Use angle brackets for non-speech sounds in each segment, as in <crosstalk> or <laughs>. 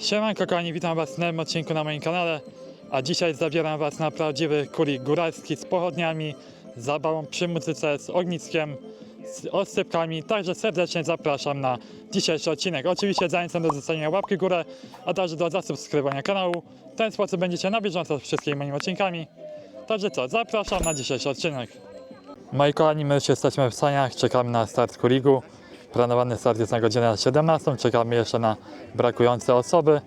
Siemanko kochani, witam was w nowym odcinku na moim kanale, a dzisiaj zabieram was na prawdziwy kulik góralski z pochodniami, z zabawą przy muzyce, z ogniskiem, z oscypkami, także serdecznie zapraszam na dzisiejszy odcinek. Oczywiście zachęcam do zostawienia łapki w górę, a także do zasubskrybowania kanału. W ten sposób będziecie na bieżąco z wszystkimi moimi odcinkami. Także co, zapraszam na dzisiejszy odcinek. Moi kochani, my już jesteśmy w saniach, czekamy na start kuligu. Planowany start jest na godzinę 17, czekamy jeszcze na brakujące osoby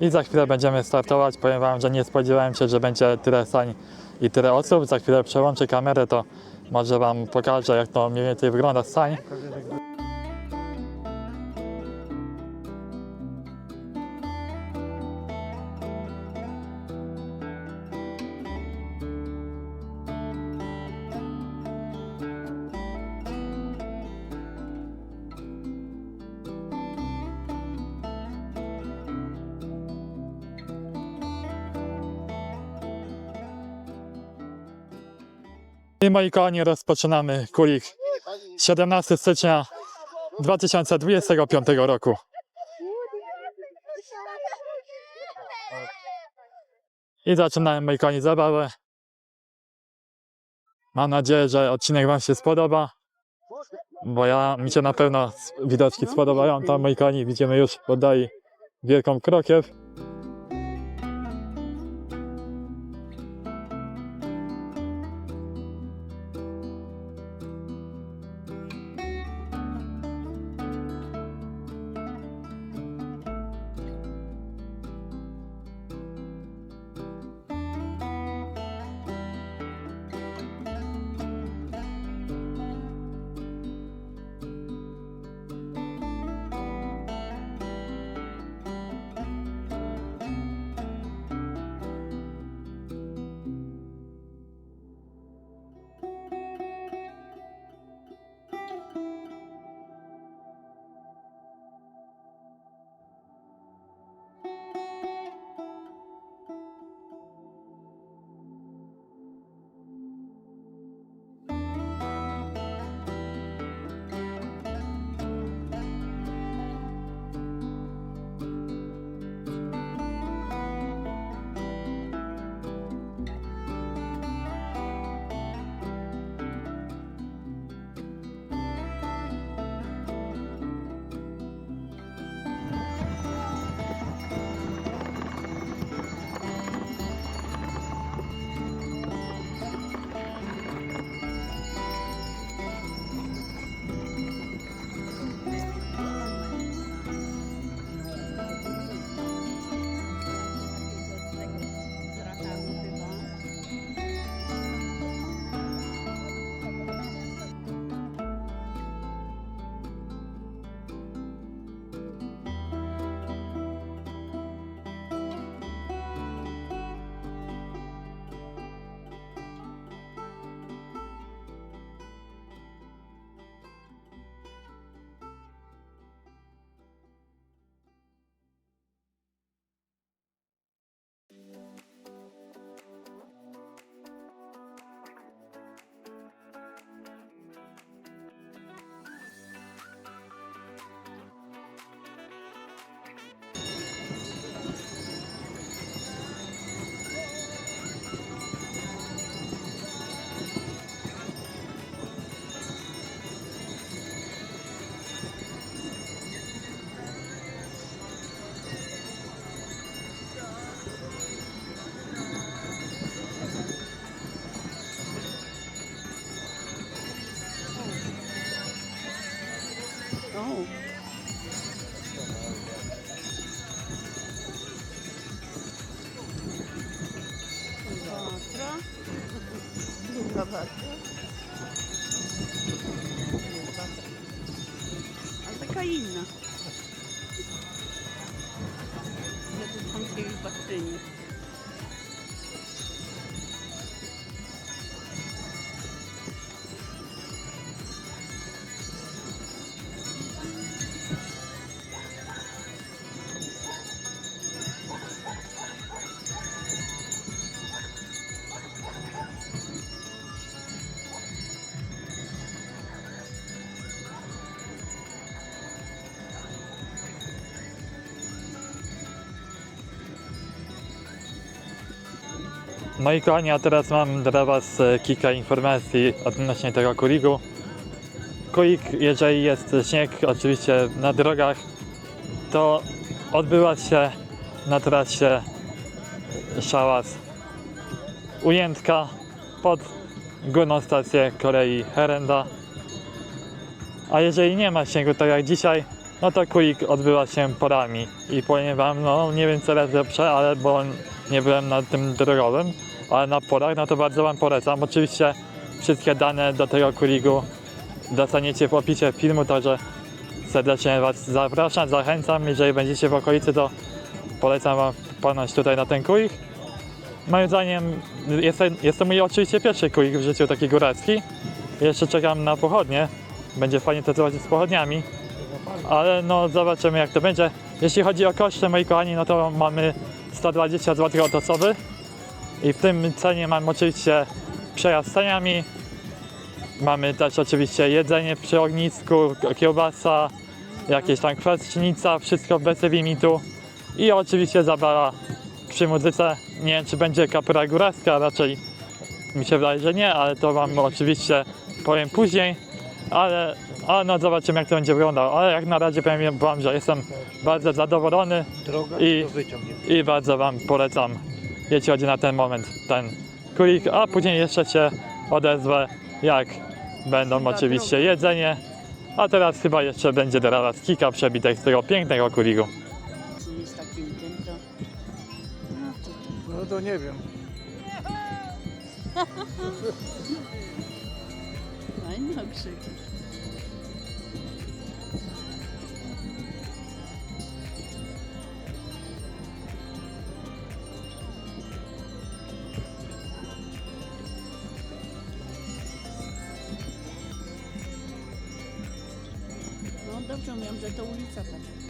i za chwilę będziemy startować. Powiem Wam, że nie spodziewałem się, że będzie tyle sań i tyle osób. Za chwilę przełączę kamerę, to może Wam pokażę, jak to mniej więcej wygląda z sań. I moi kochani, rozpoczynamy kulik 17 stycznia 2025 roku. I zaczynamy moi kochani zabawę. Mam nadzieję, że odcinek Wam się spodoba. Bo ja, mi się na pewno widoczki spodobają. Tam moi kochani widzimy już w wielką krokiew. Watra. Ale taka inna. No i kochani, a teraz mam dla Was e, kilka informacji odnośnie tego kurigu. Kurik, jeżeli jest śnieg oczywiście na drogach, to odbywa się na trasie szałas Ujętka pod górną stację Korei Herenda. A jeżeli nie ma śniegu, tak jak dzisiaj, no to kurik odbywa się porami. I powiem Wam, no nie wiem co jest lepsze, ale bo nie byłem na tym drogowym, ale na porach, no to bardzo Wam polecam. Oczywiście wszystkie dane do tego kurigu dostaniecie w opisie filmu, także serdecznie Was zapraszam, zachęcam. Jeżeli będziecie w okolicy, to polecam Wam wpadnąć tutaj na ten kurik. Moim zdaniem jest, jest to mój oczywiście pierwszy kurik w życiu taki góralski. Jeszcze czekam na pochodnie. Będzie fajnie to zobaczyć z pochodniami. Ale no zobaczymy jak to będzie. Jeśli chodzi o koszty moi kochani, no to mamy 120 zł od osoby. I w tym cenie mamy oczywiście przejazd saniami. Mamy też oczywiście jedzenie przy ognisku, kiełbasa, jakieś tam kwaśnica, wszystko bez limitu. I oczywiście zabawa przy muzyce. Nie wiem czy będzie kapela góralska, raczej mi się wydaje, że nie, ale to wam oczywiście powiem później. Ale, ale no zobaczymy jak to będzie wyglądało. Ale jak na razie powiem wam, że jestem bardzo zadowolony I- i bardzo wam polecam, jeśli chodzi na ten moment, ten kulik, a później jeszcze się odezwę, jak będą oczywiście jedzenie. A teraz chyba jeszcze będzie was kilka przebitek z tego pięknego. Czy jest takim tym, to... No to No to nie wiem. fajne <laughs> okrzyki. No mówią, że to ulica taka.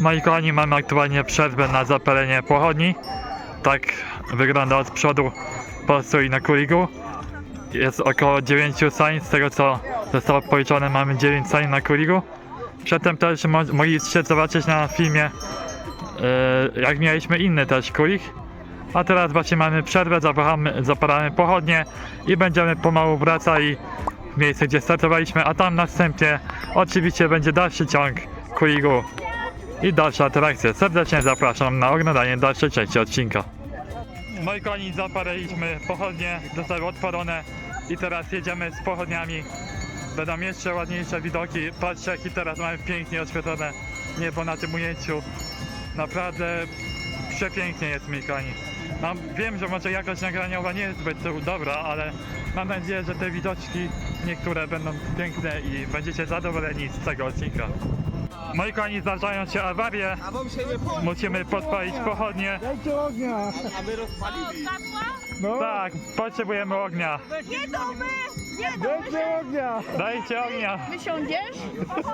Moi kochani, mamy aktualnie przerwę na zapalenie pochodni. Tak wygląda od przodu postój na kuligu. Jest około 9 sań, z tego co zostało policzone mamy 9 sań na kuligu. Przedtem też mo mogliście zobaczyć na filmie, yy, jak mieliśmy inny też kulik. A teraz właśnie mamy przerwę, zapalamy, zapalamy pochodnie i będziemy pomału wracali w miejsce, gdzie startowaliśmy, a tam następnie oczywiście będzie dalszy ciąg kuligu i dalsze atrakcje. Serdecznie zapraszam na oglądanie dalszej części odcinka. Moi kochani, zapaliliśmy pochodnie, zostały odpalone i teraz jedziemy z pochodniami. Będą jeszcze ładniejsze widoki. Patrzcie, jaki teraz mamy pięknie oświetlone niebo na tym ujęciu. Naprawdę przepięknie jest, moi kochani. Mam, wiem, że może jakość nagraniowa nie jest zbyt dobra, ale mam nadzieję, że te widoczki niektóre będą piękne i będziecie zadowoleni z tego odcinka. Moi kochani, zdarzają się awarie. Musimy podpalić pochodnie. Dajcie ognia! A my rozpalili. No, Tak, potrzebujemy ognia. Nie do my! Nie do dajcie ognia! Dajcie ognia. Wysiądziesz?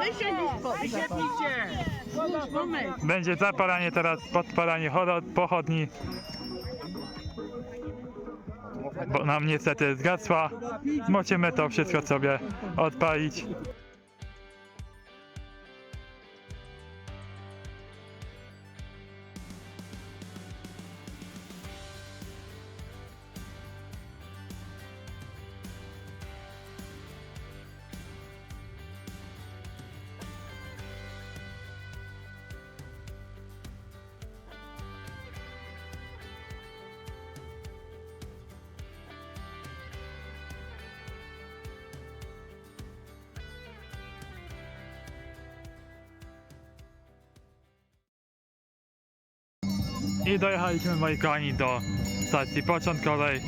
Wysiądziesz po! Moment. Będzie zapalanie teraz, podpalanie choro- pochodni. Bo nam niestety zgasła. Musimy to wszystko sobie odpalić. I dojechaliśmy moi kochani do stacji początkowej.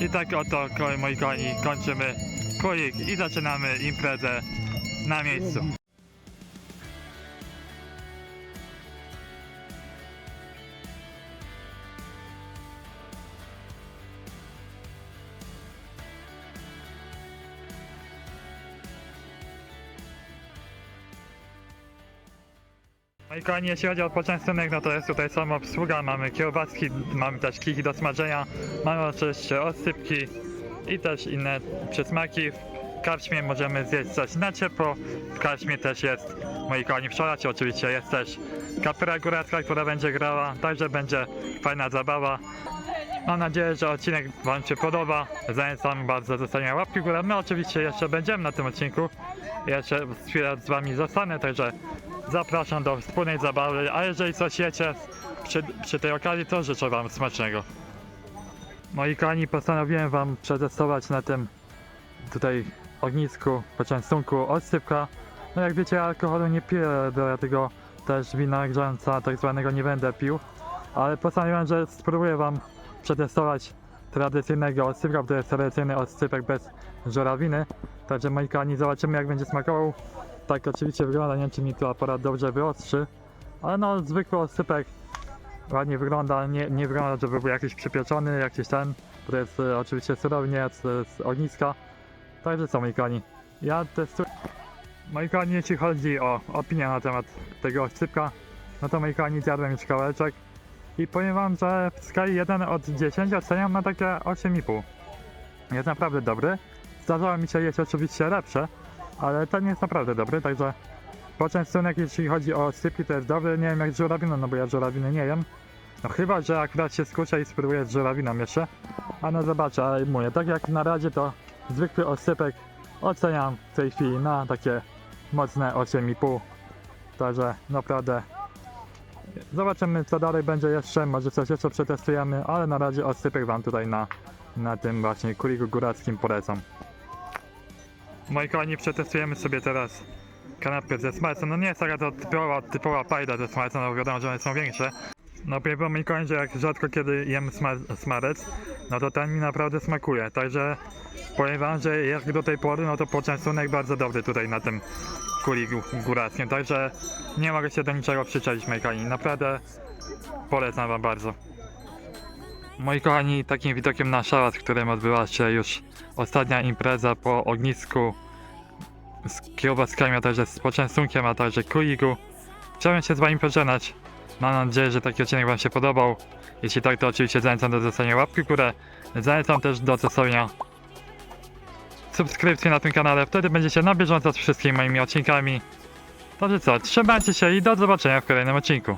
I tak oto moi kochani kończymy kulik i zaczynamy imprezę na miejscu. No kochani, jeśli chodzi o poczęstunek, no to jest tutaj sama obsługa, mamy kiełbaski, mamy też kiki do smażenia, mamy oczywiście oscypki i też inne przysmaki. W karczmie możemy zjeść coś na ciepło, w karczmie też jest, moi kochani, w szolacie oczywiście jest też kapela góracka, która będzie grała, także będzie fajna zabawa. Mam nadzieję, że odcinek Wam się podoba. Zachęcam bardzo do łapki w górę. My oczywiście jeszcze będziemy na tym odcinku. Jeszcze chwilę z Wami zostanę, także zapraszam do wspólnej zabawy. A jeżeli coś jecie przy, przy tej okazji, to życzę Wam smacznego. Moi kochani, postanowiłem Wam przetestować na tym tutaj ognisku, poczęstunku odsypka. No jak wiecie, alkoholu nie piję, dlatego też wina grząca tak zwanego nie będę pił. Ale postanowiłem, że spróbuję Wam przetestować tradycyjnego odsypka, bo to jest tradycyjny odsypek bez żurawiny. Także moi kochani, zobaczymy jak będzie smakował. Tak oczywiście wygląda, nie wiem czy mi tu aparat dobrze wyostrzy. Ale no zwykły odsypek ładnie wygląda, nie, nie wygląda, żeby był jakiś przypieczony, jakiś ten. To jest e, oczywiście surowniec z, z ogniska. Także co moi kochani, ja testuję. Moi kochani, jeśli chodzi o opinię na temat tego odsypka, no to moi kochani zjadłem już kawałeczek. I powiem wam, że w skali 1 od 10 oceniam na takie 8,5. Jest naprawdę dobry. Zdarzało mi się jeść oczywiście lepsze, ale ten jest naprawdę dobry, także poczęstunek jeśli chodzi o sypki to jest dobry. Nie wiem jak z żurawiną, no bo ja żurawiny nie jem. No chyba, że akurat się skuszę i spróbuję z żurawiną jeszcze. A no zobaczę, ale mówię, tak jak na razie to zwykły osypek oceniam w tej chwili na takie mocne 8,5. Także naprawdę Zobaczymy co dalej będzie jeszcze, może coś jeszcze przetestujemy, ale na razie odsypek wam tutaj na, na tym właśnie kuliku górackim polecam. Moi kochani, przetestujemy sobie teraz kanapkę ze smalcem. No nie jest taka to typowa, typowa pajda ze smalcem, no wiadomo, że one są większe. No powiem moi kochani, że jak rzadko kiedy jem sma no to ten mi naprawdę smakuje. Także powiem wam, że jak do tej pory, no to poczęstunek bardzo dobry tutaj na tym kuliku górackim. Także nie mogę się do niczego przyczepić, moi kochani. Naprawdę polecam wam bardzo. Moi kochani, takim widokiem na szałas, którym odbyła się już ostatnia impreza po ognisku z kiełbaskami, a także z poczęstunkiem, a także kuliku. Chciałem się z wami pożegnać. Mam nadzieję, że taki odcinek wam się podobał. Jeśli tak, to oczywiście zachęcam do zostawienia łapki w górę. Zachęcam też do zostawienia subskrypcji na tym kanale. Wtedy będziecie na bieżąco z wszystkimi moimi odcinkami. Także co, trzymajcie się i do zobaczenia w kolejnym odcinku.